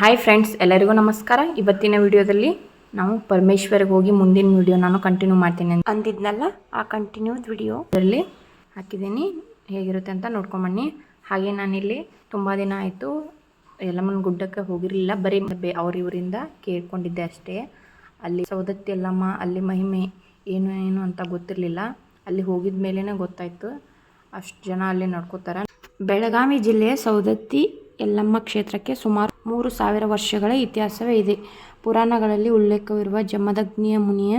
Hi friends ಎಲ್ಲರಿಗೂ ನಮಸ್ಕಾರ. ಇವತ್ತಿನ ವಿಡಿಯೋದಲ್ಲಿ ನಾವು ಪರಮೇಶ್ವರ್ಗೆ ಹೋಗಿ ಮುಂದಿನ ವಿಡಿಯೋ ನಾನು ಕಂಟಿನ್ಯೂ ಮಾಡ್ತೀನಿ ಅಂದಿದ್ನಲ್ಲ, ಆ ಕಂಟಿನ್ಯೂದ್ ವಿಡಿಯೋ ಅದರಲ್ಲಿ ಹಾಕಿದ್ದೀನಿ. ಹೇಗಿರುತ್ತೆ ಅಂತ ನೋಡ್ಕೊಂಬನ್ನಿ. ಹಾಗೆ ನಾನಿಲ್ಲಿ ತುಂಬ ದಿನ ಆಯಿತು ಯಲ್ಲಮ್ಮನ ಗುಡ್ಡಕ್ಕೆ ಹೋಗಿರಲಿಲ್ಲ. ಬರೀ ಬೇ ಅವರಿವರಿಂದ ಕೇಳ್ಕೊಂಡಿದ್ದೆ ಅಷ್ಟೇ. ಅಲ್ಲಿ ಸೌದತ್ತಿ ಯಲ್ಲಮ್ಮ, ಅಲ್ಲಿ ಮಹಿಮೆ ಏನು ಏನು ಅಂತ ಗೊತ್ತಿರಲಿಲ್ಲ. ಅಲ್ಲಿ ಹೋಗಿದ ಮೇಲೇ ಗೊತ್ತಾಯಿತು. ಅಷ್ಟು ಜನ ಅಲ್ಲಿ ನೋಡ್ಕೋತಾರೆ. ಬೆಳಗಾವಿ ಜಿಲ್ಲೆಯ ಸೌದತ್ತಿ ಯಲ್ಲಮ್ಮ ಕ್ಷೇತ್ರಕ್ಕೆ ಸುಮಾರು ಮೂರು ಸಾವಿರ ವರ್ಷಗಳ ಇತಿಹಾಸವೇ ಇದೆ. ಪುರಾಣಗಳಲ್ಲಿ ಉಲ್ಲೇಖವಿರುವ ಜಮದಗ್ನಿಯ ಮುನಿಯ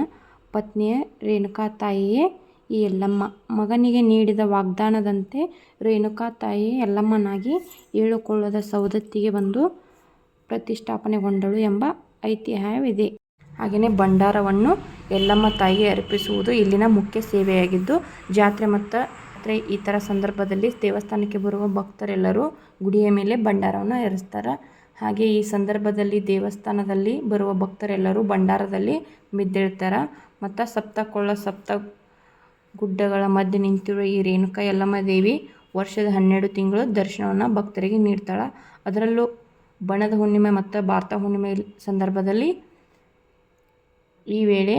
ಪತ್ನಿಯ ರೇಣುಕಾ ತಾಯಿಯೇ ಈ ಯಲ್ಲಮ್ಮ. ಮಗನಿಗೆ ನೀಡಿದ ವಾಗ್ದಾನದಂತೆ ರೇಣುಕಾ ತಾಯಿ ಯಲ್ಲಮ್ಮನಾಗಿ ಏಳುಕೊಳ್ಳದ ಸೌದತ್ತಿಗೆ ಬಂದು ಪ್ರತಿಷ್ಠಾಪನೆಗೊಂಡಳು ಎಂಬ ಐತಿಹ್ಯವಿದೆ. ಹಾಗೆಯೇ ಭಂಡಾರವನ್ನು ಯಲ್ಲಮ್ಮ ತಾಯಿಗೆ ಅರ್ಪಿಸುವುದು ಇಲ್ಲಿನ ಮುಖ್ಯ ಸೇವೆಯಾಗಿದ್ದು, ಜಾತ್ರೆ ಮತ್ತು ಈ ಥರ ಸಂದರ್ಭದಲ್ಲಿ ದೇವಸ್ಥಾನಕ್ಕೆ ಬರುವ ಭಕ್ತರೆಲ್ಲರೂ ಗುಡಿಯ ಮೇಲೆ ಭಂಡಾರವನ್ನು ಇರಿಸ್ತಾರೆ ಹಾಗೆ ಈ ಸಂದರ್ಭದಲ್ಲಿ ದೇವಸ್ಥಾನದಲ್ಲಿ ಬರುವ ಭಕ್ತರೆಲ್ಲರೂ ಭಂಡಾರದಲ್ಲಿ ಬಿದ್ದಿರ್ತಾರೆ ಮತ್ತು ಸಪ್ತಕೊಳ್ಳ ಸಪ್ತ ಗುಡ್ಡಗಳ ಮಧ್ಯೆ ನಿಂತಿರುವ ಈ ರೇಣುಕಾ ಯಲ್ಲಮ್ಮ ದೇವಿ ವರ್ಷದ ಹನ್ನೆರಡು ತಿಂಗಳು ದರ್ಶನವನ್ನು ಭಕ್ತರಿಗೆ ನೀಡ್ತಾಳೆ. ಅದರಲ್ಲೂ ಬಣದ ಹುಣ್ಣಿಮೆ ಮತ್ತು ಭಾರತ ಹುಣ್ಣಿಮೆ ಸಂದರ್ಭದಲ್ಲಿ ಈ ವೇಳೆ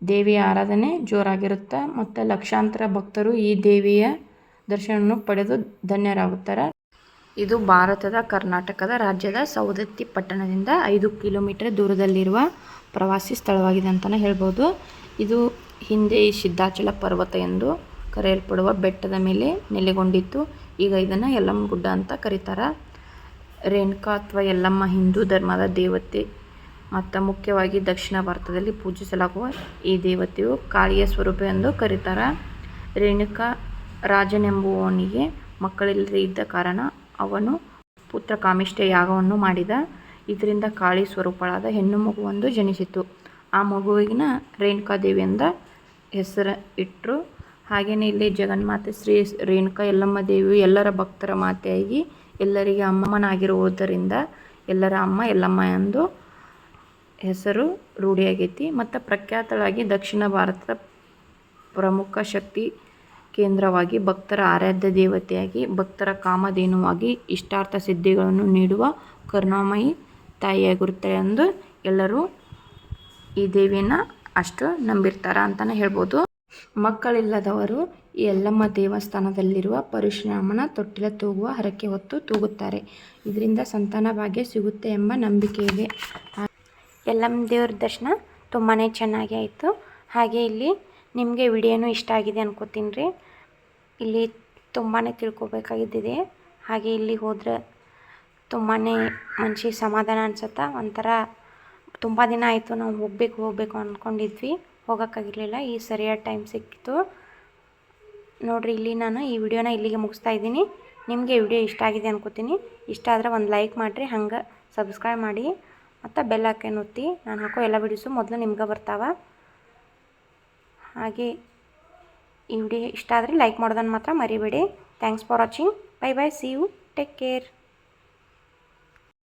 ದೇವಿಯ ಆರಾಧನೆ ಜೋರಾಗಿರುತ್ತೆ. ಮತ್ತು ಲಕ್ಷಾಂತರ ಭಕ್ತರು ಈ ದೇವಿಯ ದರ್ಶನವನ್ನು ಪಡೆದು ಧನ್ಯರಾಗುತ್ತಾರೆ. ಇದು ಭಾರತದ ಕರ್ನಾಟಕದ ರಾಜ್ಯದ ಸವದತ್ತಿ ಪಟ್ಟಣದಿಂದ ಐದು ಕಿಲೋಮೀಟರ್ ದೂರದಲ್ಲಿರುವ ಪ್ರವಾಸಿ ಸ್ಥಳವಾಗಿದೆ ಅಂತಲೇ ಹೇಳ್ಬೋದು. ಇದು ಹಿಂದೆ ಈ ಸಿದ್ಧಾಚಲ ಪರ್ವತ ಎಂದು ಕರೆಯಲ್ಪಡುವ ಬೆಟ್ಟದ ಮೇಲೆ ನೆಲೆಗೊಂಡಿತ್ತು. ಈಗ ಇದನ್ನು ಯಲ್ಲಮ್ಮ ಗುಡ್ಡ ಅಂತ ಕರೀತಾರೆ. ರೇಣುಕಾ ಅಥವಾ ಯಲ್ಲಮ್ಮ ಹಿಂದೂ ಧರ್ಮದ ದೇವತೆ ಮತ್ತು ಮುಖ್ಯವಾಗಿ ದಕ್ಷಿಣ ಭಾರತದಲ್ಲಿ ಪೂಜಿಸಲಾಗುವ ಈ ದೇವತೆಯು ಕಾಳಿಯ ಸ್ವರೂಪ ಎಂದು ಕರೀತಾರೆ. ರೇಣುಕಾ ರಾಜನೆಂಬುವವನಿಗೆ ಮಕ್ಕಳಿಲ್ಲದೆ ಇದ್ದ ಕಾರಣ ಅವನು ಪುತ್ರ ಕಾಮಿಷ್ಠ ಯಾಗವನ್ನು ಮಾಡಿದ. ಇದರಿಂದ ಕಾಳಿ ಸ್ವರೂಪಳಾದ ಹೆಣ್ಣು ಮಗುವೊಂದು ಜನಿಸಿತು. ಆ ಮಗುವಿನ ರೇಣುಕಾದೇವಿ ಎಂದ ಹೆಸರು ಇಟ್ಟರು ಹಾಗೆಯೇ ಇಲ್ಲಿ ಜಗನ್ಮಾತೆ ಶ್ರೀ ರೇಣುಕಾ ಯಲ್ಲಮ್ಮ ದೇವಿಯು ಎಲ್ಲರ ಭಕ್ತರ ಮಾತೆಯಾಗಿ ಎಲ್ಲರಿಗೆ ಅಮ್ಮನಾಗಿರುವುದರಿಂದ ಎಲ್ಲರ ಅಮ್ಮ ಎಲ್ಲಮ್ಮ ಎಂದು ಹೆಸರು ರೂಢಿಯಾಗೈತಿ. ಮತ್ತು ಪ್ರಖ್ಯಾತಳಾಗಿ ದಕ್ಷಿಣ ಭಾರತದ ಪ್ರಮುಖ ಶಕ್ತಿ ಕೇಂದ್ರವಾಗಿ ಭಕ್ತರ ಆರಾಧ್ಯ ದೇವತೆಯಾಗಿ, ಭಕ್ತರ ಕಾಮಧೇನುವಾಗಿ ಇಷ್ಟಾರ್ಥ ಸಿದ್ಧಿಗಳನ್ನು ನೀಡುವ ಕರುಣಾಮಯಿ ತಾಯಿಯಾಗಿರುತ್ತೆ ಎಂದು ಎಲ್ಲರೂ ಈ ದೇವಿಯನ್ನು ಅಷ್ಟು ನಂಬಿರ್ತಾರೆ ಅಂತಲೇ ಹೇಳ್ಬೋದು. ಮಕ್ಕಳಿಲ್ಲದವರು ಈ ಯಲ್ಲಮ್ಮ ದೇವಸ್ಥಾನದಲ್ಲಿರುವ ಪರಶುರಾಮನ ತೊಟ್ಟಿಲ ತೂಗುವ ಹರಕೆ ಹೊತ್ತು ತೂಗುತ್ತಾರೆ. ಇದರಿಂದ ಸಂತಾನ ಭಾಗ್ಯ ಸಿಗುತ್ತೆ ಎಂಬ ನಂಬಿಕೆ ಇದೆ. ಯಲ್ಲಮ್ಮ ದೇವ್ರ ದರ್ಶನ ತುಂಬಾ ಚೆನ್ನಾಗಿ ಆಯಿತು. ಹಾಗೆ ಇಲ್ಲಿ ನಿಮಗೆ ವಿಡಿಯೋನೂ ಇಷ್ಟ ಆಗಿದೆ ಅನ್ಕೋತೀನಿ ರೀ. ಇಲ್ಲಿ ತುಂಬಾ ತಿಳ್ಕೊಬೇಕಾಗಿದ್ದಿದೆ. ಹಾಗೆ ಇಲ್ಲಿ ಹೋದ್ರೆ ತುಂಬಾ ಮನ್ಸಿಗೆ ಸಮಾಧಾನ ಅನ್ಸತ್ತೆ. ಒಂಥರ ತುಂಬ ದಿನ ಆಯಿತು ನಾವು ಹೋಗಬೇಕು ಹೋಗಬೇಕು ಅಂದ್ಕೊಂಡಿದ್ವಿ ಹೋಗೋಕ್ಕಾಗಿರಲಿಲ್ಲ, ಈ ಸರಿಯಾದ ಟೈಮ್ ಸಿಕ್ಕಿತು. ನೋಡಿರಿ, ಇಲ್ಲಿ ನಾನು ಈ ವಿಡಿಯೋನ ಇಲ್ಲಿಗೆ ಮುಗಿಸ್ತಾ ಇದ್ದೀನಿ. ನಿಮಗೆ ವಿಡಿಯೋ ಇಷ್ಟ ಆಗಿದೆ ಅನ್ಕೋತೀನಿ. ಇಷ್ಟ ಆದರೆ ಒಂದು ಲೈಕ್ ಮಾಡಿರಿ, ಹಂಗೆ ಸಬ್ಸ್ಕ್ರೈಬ್ ಮಾಡಿ. ಮತ್ತು ಬೆಲ್ ಹಾಕೇನು ಒತ್ತಿ. ನಾನು ಹಾಕೋ ಎಲ್ಲ ವಿಡಿಯೋಸು ಮೊದಲು ನಿಮ್ಗೆ ಬರ್ತಾವ. ಹಾಗೆ ಈ ವಿಡಿಯೋ ಇಷ್ಟ ಆದರೆ ಲೈಕ್ ಮಾಡೋದನ್ನು ಮಾತ್ರ ಮರಿಬೇಡಿ. Thanks for watching bye bye see you take care